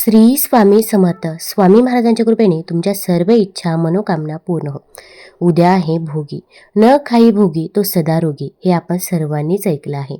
श्री स्वामी समर्थ. स्वामी महाराजांच्या कृपेने तुमच्या सर्व इच्छा मनोकामना पूर्ण हो. उद्या आहे भोगी. न खाई भोगी तो सदा रोगी हे आपण सर्वांनीच ऐकलं आहे.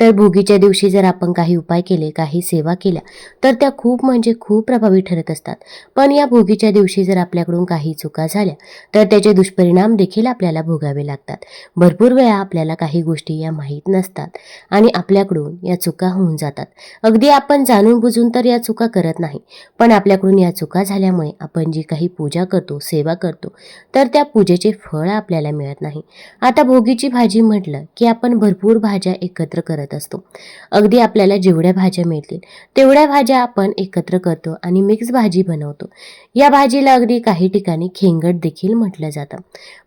तर भोगीच्या दिवशी जर आपण काही उपाय केले काही सेवा केल्या तर त्या खूप म्हणजे खूप प्रभावी ठरत असतात. पण या भोगीच्या दिवशी जर आपल्याकडून काही चुका झाल्या तर त्याचे दुष्परिणाम देखील आपल्याला भोगावे लागतात. भरपूर वेळा आपल्याला काही गोष्टी या माहीत नसतात आणि आपल्याकडून या चुका होऊन जातात. अगदी आपण जाणून बुजून तर या चुका करत नाही. पण आपल्याकडून या चुका झाल्यामुळे आपण जी काही पूजा करतो सेवा करतो तर त्या पूजेचे फळ आपल्याला मिळत नाही. आता भोगीची भाजी म्हटलं की आपण भरपूर भाज्या एकत्र करत असतो. अगदी आपल्याला जेवढ्या भाज्या मिळतील तेवढ्या भाज्या आपण एकत्र करतो आणि मिक्स भाजी बनवतो. या भाजीला अगदी काही ठिकाणी खेंगट देखील म्हटलं जातं.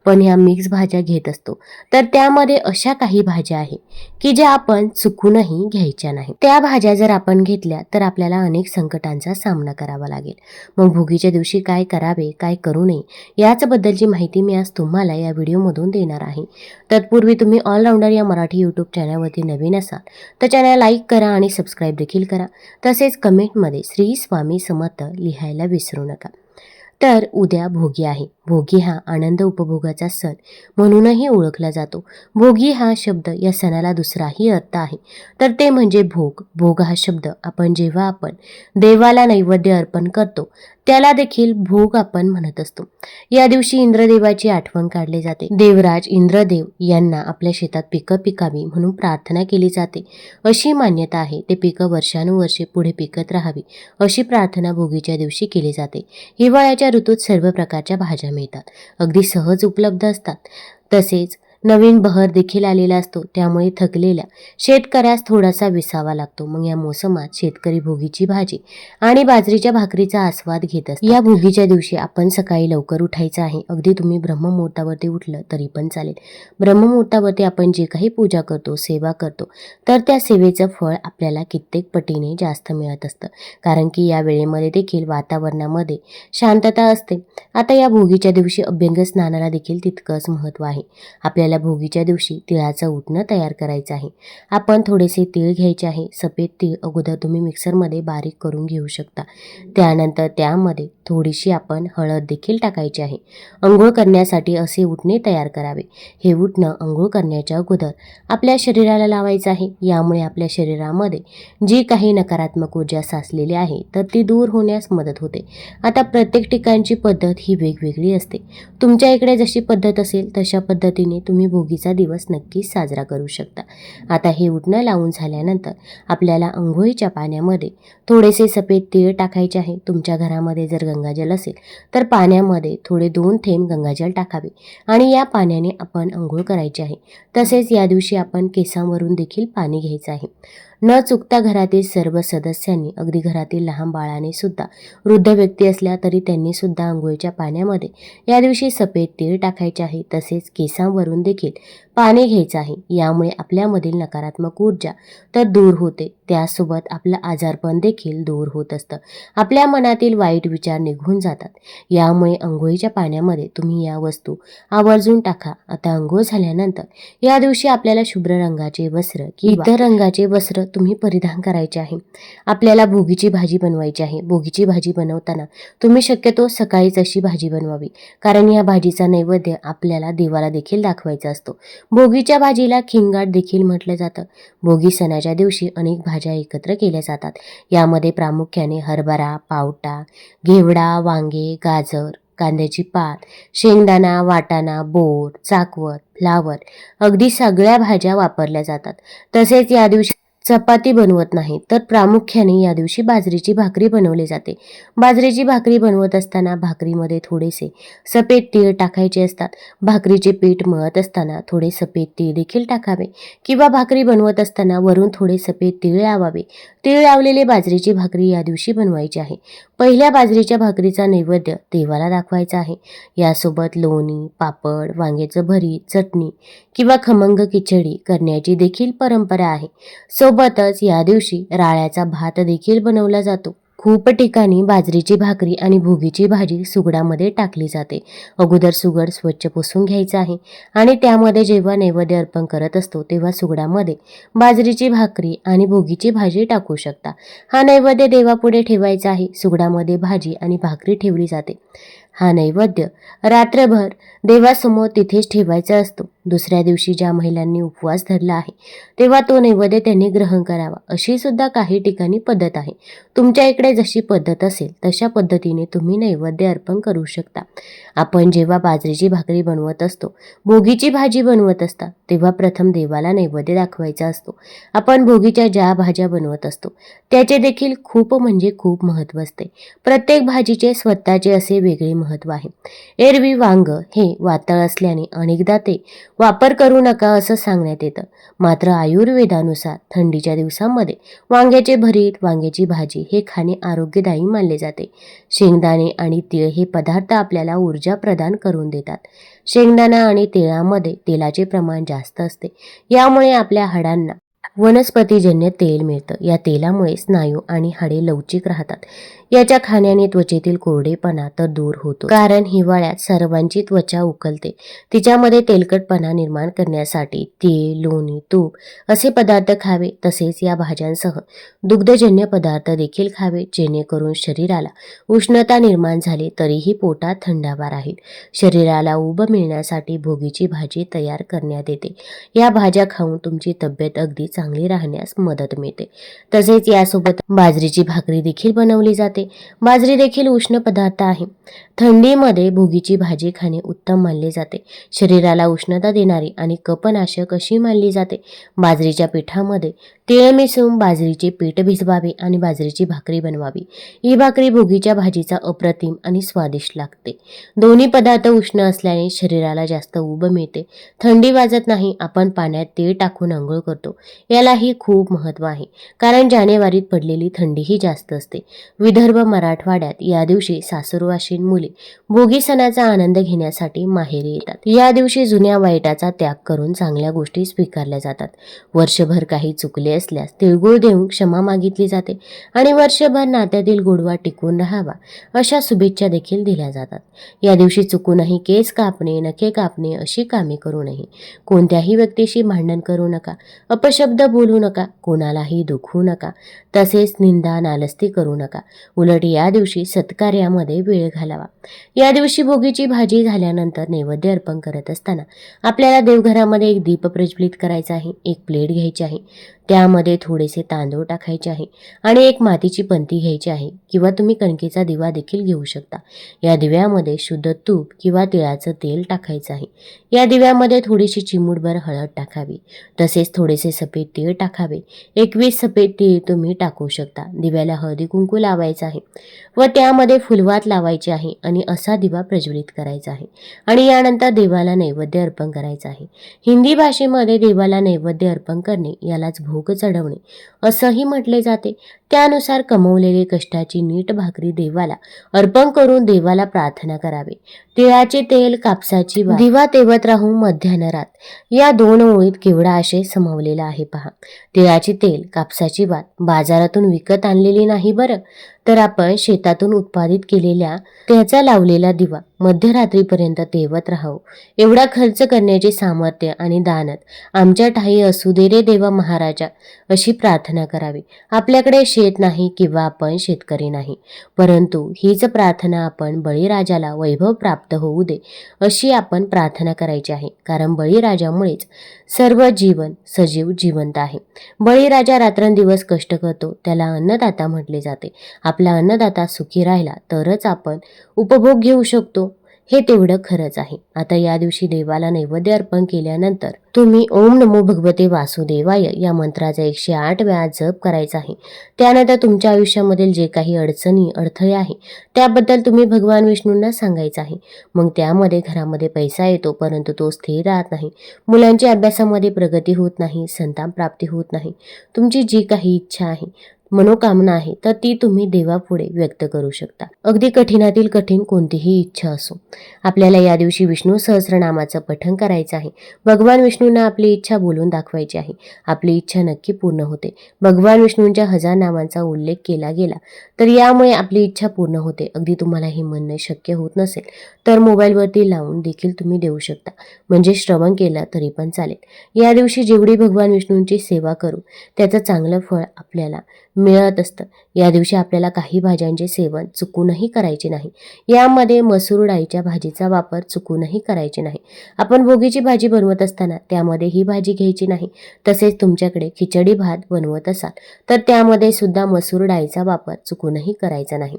पण ह्या मिक्स भाज्या घेत असतो तर त्यामध्ये अशा काही भाज्या आहे की ज्या आपण चुकूनही घ्यायच्या नाही. त्या भाज्या जर आपण घेतल्या तर आपल्याला अनेक आव्हानांचा सामना करावा लागेल. मग भोगीच्या दिवशी काय करावे काय करू नये याचबद्दलची माहिती मी आज तुम्हाला या व्हिडिओमधून देणार आहे. तत्पूर्वी तुम्ही ऑलराऊंडर या मराठी यूट्यूब चॅनलवरती नवीन असाल तर चॅनल लाईक करा आणि सबस्क्राईब देखील करा. तसेच कमेंटमध्ये श्री स्वामी समर्थ लिहायला विसरू नका. तर उद्या भोगी आहे. भोगी हा आनंद उपभोगाचा सण म्हणूनही ओळखला जातो. भोगी हा शब्द या सणाला दुसराही अर्थ आहे. तर ते म्हणजे भोग. भोग हा शब्द आपण जेव्हा आपण देवाला नैवेद्य अर्पण करतो त्याला देखील भोग आपण म्हणत असतो. या दिवशी इंद्रदेवाची आठवण काढली जाते. देवराज इंद्रदेव यांना आपल्या शेतात पिकं पिकावी म्हणून प्रार्थना केली जाते. अशी मान्यता आहे ते पिकं वर्षानुवर्षे पुढे पिकत राहावी अशी प्रार्थना भोगीच्या दिवशी केली जाते. हिवाळ्याच्या ऋतूत सर्व प्रकारच्या भाज्या मिळतात. अगदी सहज उपलब्ध असतात. तसेच नवीन बहर देखील आलेला असतो त्यामुळे थकलेल्या शेतकऱ्यास थोडासा विसावा लागतो. मग या मोसमात शेतकरी भोगीची भाजी आणि बाजरीच्या भाकरीचा आस्वाद घेत असतो या भोगीच्या दिवशी आपण सकाळी लवकर उठायचं आहे. अगदी तुम्ही ब्रह्ममुहूर्तावरती उठलं तरी पण चालेल. ब्रह्ममुहूर्तावरती आपण जे काही पूजा करतो सेवा करतो तर त्या सेवेचं फळ आपल्याला कित्येक पटीने जास्त मिळत असतं. कारण की या वेळेमध्ये देखील वातावरणामध्ये शांतता असते. आता या भोगीच्या दिवशी अभ्यंग स्नानाला देखील तितकंच महत्त्व आहे. आपल्याला भोगीच्या दिवशी तिळाचं उठणं तयार करायचं आहे. आपण थोडेसे तीळ घ्यायचे आहे. सफेद तीळ अगोदर तुम्ही मिक्सरमध्ये बारीक करून घेऊ शकता. त्यानंतर त्यामध्ये थोडीशी आपण हळद देखील टाकायची आहे. अंघोळ करण्यासाठी असे उठणे तयार करावे. हे उठणं अंघोळ करण्याच्या अगोदर आपल्या शरीराला लावायचं आहे. यामुळे आपल्या शरीरामध्ये जी काही नकारात्मक ऊर्जा साचलेली आहे तर ती दूर होण्यास मदत होते. आता प्रत्येक ठिकाणची पद्धत ही वेगवेगळी असते. तुमच्या इकडे जशी पद्धत असेल तशा पद्धतीने तुम्ही भोगीचा दिवस नक्कीच साजरा करू शकता. आता हे उठणं लावून झाल्यानंतर आपल्याला अंघोळीच्या पाण्यामध्ये थोडेसे सफेद तीळ टाकायचे आहे. तुमच्या घरामध्ये जर गंगाजल असेल तर पाण्यामध्ये थोडे दोन थेंब गंगाजल टाकावे आणि या पाण्याने आपण अंघोळ करायची आहे. तसेच या दिवशी आपण केसांवरून देखील पाणी घ्यायचं आहे. न चुकता घरातील सर्व सदस्यांनी अगदी घरातील लहान बाळाने सुद्धा वृद्ध व्यक्ती असल्या तरी त्यांनी सुद्धा आंघोळीच्या पाण्यामध्ये या दिवशी सफेद तीळ टाकायचे आहे. तसेच केसांवरून देखील पाणी घ्यायचं आहे. यामुळे आपल्यामधील नकारात्मक ऊर्जा तर दूर होते. त्यासोबत आपलं आजारपण देखील दूर होत असतं. आपल्या मनातील वाईट विचार निघून जातात. यामुळे आंघोळीच्या पाण्यामध्ये तुम्ही या वस्तू आवर्जून टाका. आता आंघोळ झाल्यानंतर या दिवशी आपल्याला शुभ्र रंगाचे वस्त्र किंवा इतर रंगाचे वस्त्र तुम्ही परिधान करायचे आहे. आपल्याला भोगीची भाजी बनवायची आहे. भोगीची भाजी बनवताना तुम्ही शक्यतो सकाळीच अशी भाजी बनवावी. कारण या भाजीचा नैवेद्य आपल्याला देवाला देखील दाखवायचा असतो. भोगीच्या भाजीला खिंगाट देखील म्हटलं जातं. भोगी सणाच्या दिवशी अनेक भाज्या एकत्र केल्या जातात. यामध्ये प्रामुख्याने हरभरा पावटा घेवडा वांगे गाजर कांद्याची पात शेंगदाणा वाटाणा बोर चाकवत फ्लावर अगदी सगळ्या भाज्या वापरल्या जातात. तसेच या दिवशी चपाती बनवत नाही तर प्रामुख्याने या दिवशी बाजरीची भाकरी बनवली जाते. बाजरीची भाकरी बनवत असताना भाकरीमध्ये थोडेसे सफेद तीळ टाकायचे असतात. भाकरीचे पीठ मळत असताना थोडे सफेद तीळ देखील टाकावे किंवा भाकरी बनवत असताना वरून थोडे सफेद तीळ लावावे. तीळ लावलेले बाजरीची भाकरी या दिवशी बनवायची आहे. पहिल्या बाजरीच्या भाकरीचा नैवेद्य देवाला दाखवायचा आहे. यासोबत लोणी पापड वांग्याचं भरीत चटणी किंवा खमंग खिचडी करण्याची देखील परंपरा आहे. सोबतच या दिवशी राळ्याचा भात देखील बनवला जातो. खूप ठिकाणी बाजरीची भाकरी आणि भोगीची भाजी सुगडामध्ये टाकली जाते. अगोदर सुगड स्वच्छ पुसून घ्यायचं आहे आणि त्यामध्ये जेव्हा नैवेद्य अर्पण करत असतो तेव्हा सुगडामध्ये बाजरीची भाकरी आणि भोगीची भाजी टाकू शकता. हा नैवेद्य देवापुढे ठेवायचा आहे. सुगडामध्ये भाजी आणि भाकरी ठेवली जाते. हा नैवेद्य रात्रभर देवासमोर तिथेच ठेवायचा असतो. दुसऱ्या दिवशी ज्या महिलांनी उपवास धरला आहे तेव्हा तो नैवेद्य त्यांनी ग्रहण करावा. अशी सुद्धा काही ठिकाणी पद्धत आहे. तुमच्या इकडे जशी पद्धत असेल तशा पद्धतीने तुम्ही नैवेद्य अर्पण करू शकता. आपण जेव्हा बाजरीची भाकरी बनवत असतो भोगीची भाजी बनवत असता तेव्हा प्रथम देवाला नैवेद्य दाखवायचा असतो. आपण भोगीच्या ज्या भाज्या बनवत असतो त्याचे देखील खूप म्हणजे खूप महत्त्व असते. प्रत्येक भाजीचे स्वतःचे असे वेगळे महत्त्व आहे. एरवी वांग हे वातळ असल्याने अनेकदा ते वापर करू नका असं सांगण्यात येतं. मात्र आयुर्वेदानुसार थंडीच्या दिवसांमध्ये वांग्याचे भरीत वांग्याची भाजी हे खाणे आरोग्यदायी मानले जाते. शेंगदाणे आणि तीळ हे पदार्थ आपल्याला ऊर्जा प्रदान करून देतात. शेंगदाणा आणि तिळामध्ये तेलाचे प्रमाण जास्त असते. यामुळे आपल्या हाडांना वनस्पतीजन्य तेल मिळतं. या तेलामुळे स्नायू आणि हाडे लवचिक राहतात. याच्या खाण्याने त्वचेतील कोरडेपणा तर दूर होतो. कारण हिवाळ्यात सर्वांची त्वचा उकलते. तिच्यामध्ये तेलकटपणा निर्माण करण्यासाठी तेल लोणी तूप असे पदार्थ खावे. तसेच या भाज्यांसह दुग्धजन्य पदार्थ देखील खावे जेणेकरून शरीराला उष्णता निर्माण झाली तरीही पोटात थंडावा राहील. शरीराला उब मिळण्यासाठी भोगीची भाजी तयार करण्यात येते. या भाज्या खाऊन तुमची तब्येत अगदी चांगली राहण्यास मदत मिळते. तसेच यासोबत बाजरीची भाकरी देखील बनवली जाते. बाजरी देखील उष्ण पदार्थ आहे. थंडीमध्ये भोगीची भाजी खाणे उत्तम मानले जाते. शरीराला उष्णता देणारी आणि कपनाशक अशी मानली जाते. बाजरीच्या पिठामध्ये तीळ मिसळून बाजरीचे पीठ भिजवावे आणि बाजरीची भाकरी बनवावी. ही भाकरी भोगीच्या भाजीचा अप्रतिम आणि स्वादिष्ट लागते. दोन्ही पदार्थ उष्ण असल्याने शरीराला जास्त उब मिळते. थंडी वाजत नाही आपण पाण्यात तीळ टाकून आंघोळ करतो. यालाही खूप महत्त्व आहे कारण जानेवारीत पडलेली थंडीही जास्त असते. विदर्भ मराठवाड्यात या दिवशी सासुरवाशीन मुले भोगी सणाचा आनंद घेण्यासाठी माहेरी येतात. या दिवशी जुन्या वाईटाचा त्याग करून चांगल्या गोष्टी स्वीकारल्या जातात. वर्षभर काही चुकले असल्यास तिळगुळ देऊन क्षमा मागितली जाते आणि वर्षभर नात्यातील गोडवा टिकून राहावा अशा शुभेच्छा देखील दिल्या जातात. या दिवशी चुकूनही केस कापणे नखे कापणे अशी कामे करू नये. कोणत्याही व्यक्तीशी भांडण करू नका अपशब्द बोलू नका कोणालाही दुखवू नका तसेच निंदा नालस्ती करू नका. उलट या दिवशी सत्कार्यामध्ये वेळ घालावा. या दिवशी भोगीची भाजी झाल्यानंतर नैवेद्य अर्पण करत असताना आपल्याला देवघरामध्ये एक दीप प्रज्वलित करायचा आहे एक प्लेट घ्यायची आहे. त्यामध्ये थोडेसे तांदूळ टाकायचे आहे आणि एक मातीची पंती घ्यायची आहे किंवा तुम्ही कणकेचा दिवा देखील घेऊ शकता. या दिव्यामध्ये शुद्ध तूप किंवा तिळाचं तेल टाकायचं आहे. या दिव्यामध्ये थोडीशी चिमूटभर हळद टाकावी. तसेच थोडेसे सफेद तीळ टाकावे. एकवीस सफेद तीळ तुम्ही टाकू शकता. दिव्याला हळदी कुंकू लावायचं आहे व त्यामध्ये फुलवात लावायची आहे आणि असा दिवा प्रज्वलित करायचा आहे. आणि यानंतर देवाला नैवेद्य अर्पण करायचं आहे. हिंदी भाषेमध्ये देवाला नैवेद्य अर्पण करणे यालाच भोग चढवणे असंही म्हटले जाते. त्यानुसार कमवलेले कष्टाची नीट भाकरी देवाला अर्पण करून देवाला प्रार्थना करावे. तिळाचे तेल कापसाची दिवा तेवत राहून मध्यानरात या दोन ओळीत केवढा आशय समावलेला आहे पहा. तिळाची तेल कापसाची वात बाजारातून विकत आणलेली नाही बरं. तर आपण शेतातून उत्पादित केलेल्या त्याचा लावलेला दिवा मध्यरात्रीपर्यंत तेवत राहावं. एवढा खर्च करण्याचे सामर्थ्य आणि दानत आमच्या ठाई असू दे रे देवा महाराजा अशी प्रार्थना करावी. आपल्याकडे शेत नाही किंवा आपण शेतकरी नाही. परंतु हीच प्रार्थना आपण बळीराजाला वैभव प्राप्त होऊ दे अशी आपण प्रार्थना करायची आहे. कारण बळीराजा बळीराजामुळेच सर्व जीवन सजीव जिवंत आहे. बळीराजा रात्रंदिवस कष्ट करतो त्याला अन्नदाता म्हटले जाते. आपला अन्नदाता सुखी राहिला तरच आपण उपभोग घेऊ शकतो. हे तेवढं खरंच आहे. आता या दिवशी देवाला नैवेद्य अर्पण केल्यानंतर तुम्ही ओम नमो भगवते वासुदेवाय या मंत्राचा एकशे आठ वेळा जप करायचा आहे. त्यानंतर तुमच्या आयुष्यामधील जे काही अडचणी अडथळे आहे त्याबद्दल तुम्ही भगवान विष्णूंना सांगायचं आहे. मग त्यामध्ये घरामध्ये पैसा येतो परंतु तो स्थिर राहत नाही. मुलांच्या अभ्यासामध्ये प्रगती होत नाही संतान प्राप्ती होत नाही. तुमची जी काही इच्छा आहे मनोकामना आहे तर ती तुम्ही देवापुढे व्यक्त करू शकता. अगदी कठीणातील कठीण कोणतीही इच्छा असो. आपल्याला या दिवशी विष्णू सहस्रनामाचं पठण करायचं आहे. भगवान विष्णूंना आपली इच्छा बोलून दाखवायची आहे. आपली इच्छा नक्की पूर्ण होते. भगवान विष्णूंच्या हजार नामांचा उल्लेख केला गेला तर यामुळे आपली इच्छा पूर्ण होते. अगदी तुम्हाला हे म्हणणं शक्य होत नसेल तर मोबाईलवरती लावून देखील तुम्ही देऊ शकता. म्हणजे श्रवण केलं तरी पण चालेल. या दिवशी जेवढी भगवान विष्णूंची सेवा करू त्याचं चांगलं फळ आपल्याला मिळत असतं. या दिवशी आपल्याला काही भाज्यांचे सेवन चुकूनही करायचे नाही. यामध्ये मसूर डाळीच्या भाजीचा वापर चुकूनही करायचे नाही. आपण भोगीची भाजी बनवत असताना त्यामध्ये ही भाजी घ्यायची नाही. तसेच तुमच्याकडे खिचडी भात बनवत असाल तर त्यामध्ये सुद्धा मसूर डाळीचा वापर चुकूनही करायचा नाही.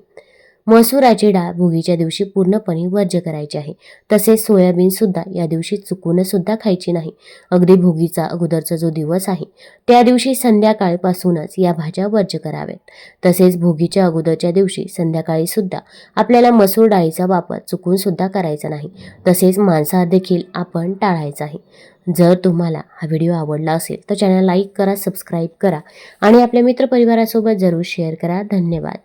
मसुराची डाळ भोगीच्या दिवशी पूर्णपणे वर्ज्य करायची आहे. तसेच सोयाबीन सुद्धा या दिवशी चुकून सुद्धा खायची नाही. अगदी भोगीचा अगोदरचा जो दिवस आहे त्या दिवशी संध्याकाळपासूनच या भाज्या वर्ज्य कराव्यात. तसेच भोगीच्या अगोदरच्या दिवशी संध्याकाळी सुद्धा आपल्याला मसूर डाळीचा वापर चुकून सुद्धा करायचा नाही. तसेच मांसाहार देखील आपण टाळायचा आहे. जर तुम्हाला हा व्हिडिओ आवडला असेल तर चॅनल लाईक करा सबस्क्राईब करा आणि आपल्या मित्रपरिवारासोबत जरूर शेअर करा. धन्यवाद.